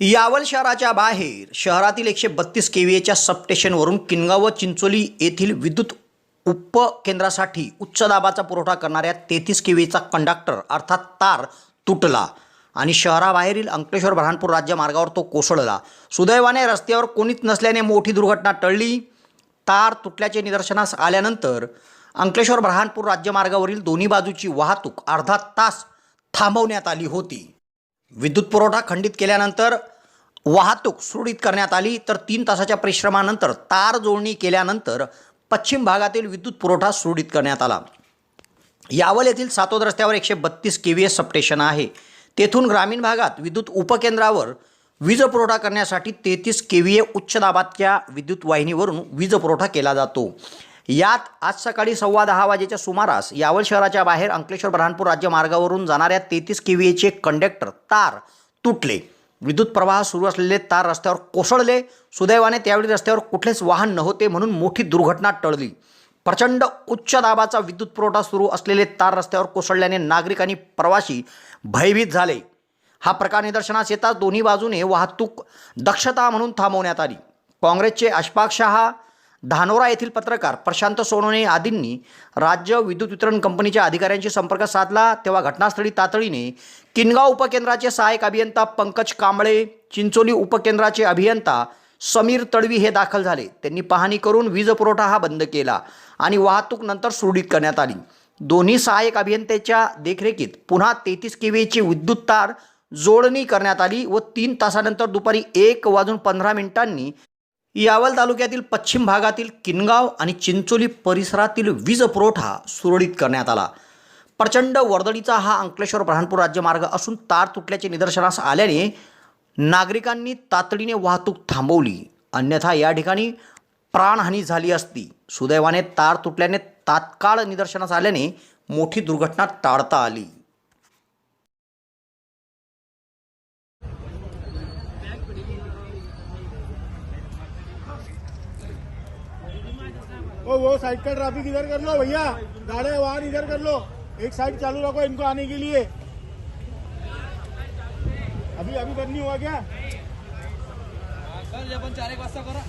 यावल शहराच्या बाहेर शहरातील एकशे बत्तीस केव्हीएच्या सबस्टेशनवरून किनगाव व चिंचोली येथील विद्युत उपकेंद्रासाठी उच्च दाबाचा पुरवठा करणाऱ्या तेहतीस केव्हीचा कंडक्टर अर्थात तार तुटला आणि शहराबाहेरील अंकलेश्वर बऱ्हाणपूर राज्य मार्गावर तो कोसळला. सुदैवाने रस्त्यावर कोणीच नसल्याने मोठी दुर्घटना टळली. तार तुटल्याचे निदर्शनास आल्यानंतर अंकलेश्वर बऱ्हाणपूर राज्यमार्गावरील दोन्ही बाजूची वाहतूक अर्धा तास थांबवण्यात आली होती. विद्युत पुरवठा खंडित केल्यानंतर वाहतूक सुरळीत करण्यात आली. तर तीन तासाच्या परिश्रमानंतर तार जोडणी केल्यानंतर पश्चिम भागातील विद्युत पुरवठा सुरळीत करण्यात आला. यावल येथील सातोद रस्त्यावर एकशे बत्तीस के व्ही एस सबस्टेशन आहे. तेथून ग्रामीण भागात विद्युत उपकेंद्रावर वीज पुरवठा करण्यासाठी तेहतीस के व्ही ए उच्च दाबाच्या विद्युत वाहिनीवरून वीज पुरवठा केला जातो. यात आज सकाळी सव्वा दहा वाजेच्या सुमारास यावल शहराच्या बाहेर अंकलेश्वर बऱ्हाणपूर राज्य मार्गावरून जाणाऱ्या तेहतीस किवीचे कंडक्टर तार तुटले. विद्युत प्रवाह सुरू असलेले तार रस्त्यावर कोसळले. सुदैवाने त्यावेळी रस्त्यावर कुठलेच वाहन नव्हते म्हणून मोठी दुर्घटना टळली. प्रचंड उच्च दाबाचा विद्युत पुरवठा सुरू असलेले तार रस्त्यावर कोसळल्याने नागरिक आणि प्रवासी भयभीत झाले. हा प्रकार निदर्शनास येताच दोन्ही बाजूने वाहतूक दक्षता म्हणून थांबवण्यात आली. काँग्रेसचे अशफाक शहा धानोरा येथील पत्रकार प्रशांत सोनवणे आदींनी राज्य विद्युत वितरण कंपनीच्या अधिकाऱ्यांशी संपर्क साधला. तेव्हा घटनास्थळी तातडीने किनगाव उपकेंद्राचे सहाय्यक अभियंता पंकज कांबळे चिंचोली उपकेंद्राचे अभियंता समीर तडवी हे दाखल झाले. त्यांनी पाहणी करून वीज पुरवठा हा बंद केला आणि वाहतूक नंतर सुरळीत करण्यात आली. दोन्ही सहाय्यक अभियंत्याच्या देखरेखीत पुन्हा तेहतीस केव्हीची विद्युत तार जोडणी करण्यात आली व तीन तासानंतर दुपारी एक वाजून पंधरा मिनिटांनी यावल तालुक्यातील पश्चिम भागातील किनगाव आणि चिंचोली परिसरातील वीज पुरवठा सुरळीत करण्यात आला. प्रचंड वर्दळीचा हा अंकलेश्वर बऱ्हाणपूर राज्यमार्ग असून तार तुटल्याचे निदर्शनास आल्याने नागरिकांनी तातडीने वाहतूक थांबवली. अन्यथा या ठिकाणी प्राणहानी झाली असती. सुदैवाने तार तुटल्याने तात्काळ निदर्शनास आल्याने मोठी दुर्घटना टाळता आली. ओ वो साइड का ट्रैफ़िक इधर कर लो भैया। गाड़े वाहन इधर कर लो। एक साइड चालू रखो इनको आने के लिए। अभी अभी बंद नहीं हुआ क्या?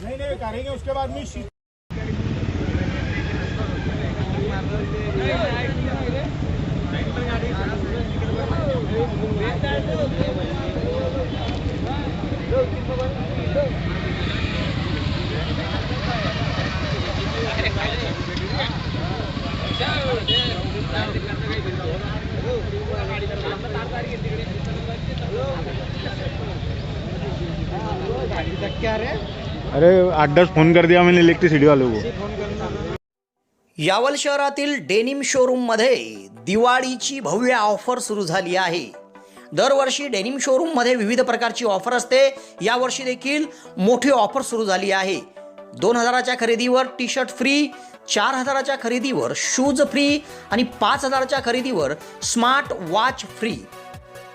नहीं नहीं करेंगे उसके बाद में शी- अरे आठ दस फोन कर दिया मैंने इलेक्ट्रिसिटी वालों को। यावल शहरातील डेनिम शोरूममध्ये दिवाळीची भव्य ऑफर सुरू झाली आहे. दरवर्षी डेनिम शोरूममध्ये विविध प्रकारची ऑफर असते. यावर्षी देखील मोठी ऑफर सुरू झाली आहे. दोन हजाराच्या खरेदीवर टी शर्ट फ्री चार हजाराच्या खरेदीवर शूज फ्री आणि पाच हजाराच्या खरेदीवर स्मार्ट वॉच फ्री.